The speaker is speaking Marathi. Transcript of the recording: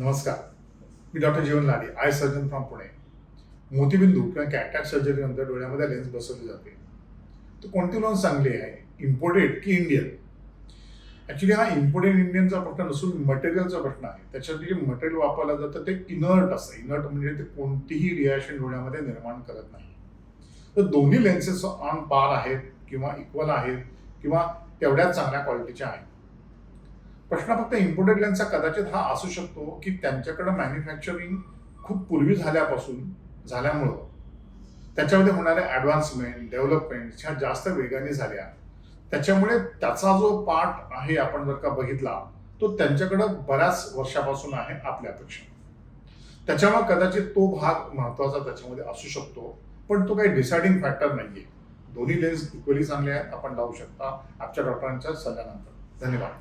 नमस्कार. मी doctor Jeevan Lade eye surgeon from Pune. मोतीबिंदू किंवा कॅटॅक सर्जरीनंतर डोळ्यामध्ये लेन्स बसवली जाते. तर कोणती लेन्स चांगली आहे? इम्पोर्टेड की इंडियन ॲक्च्युली हा इम्पोर्टेड इंडियनचा प्रश्न नसून मटेरियलचा प्रश्न आहे. त्याच्यात जे मटेरियल वापरलं जातं ते इनर्ट असतं. इनर्ट म्हणजे ते कोणतीही रिॲक्शन डोळ्यामध्ये निर्माण करत नाही. तर दोन्ही लेन्सेस ऑन पार आहेत किंवा इक्वल आहेत किंवा तेवढ्याच चांगल्या क्वालिटीच्या आहेत. प्रश्न फक्त इम्पोर्टेड लेन्सचा कदाचित हा असू शकतो की त्यांच्याकडं मॅन्युफॅक्चरिंग खूप पूर्वी झाल्यापासून झाल्यामुळं. त्याच्यामध्ये होणाऱ्या ॲडव्हान्समेंट डेव्हलपमेंट ह्या जास्त वेगाने झाल्या. त्याच्यामुळे त्याचा जो पार्ट आहे आपण जर का बघितला तो त्यांच्याकडं बऱ्याच वर्षापासून आहे आपल्यापेक्षा त्याच्यामुळे कदाचित तो भाग महत्त्वाचा त्याच्यामध्ये असू शकतो पण तो काही डिसाइडिंग फॅक्टर नाहीये. दोन्ही लेन्स इक्वली चांगले आहेत आपण लावू शकता. आजच्या डॉक्टरांच्या सल्ल्यानंतर. धन्यवाद.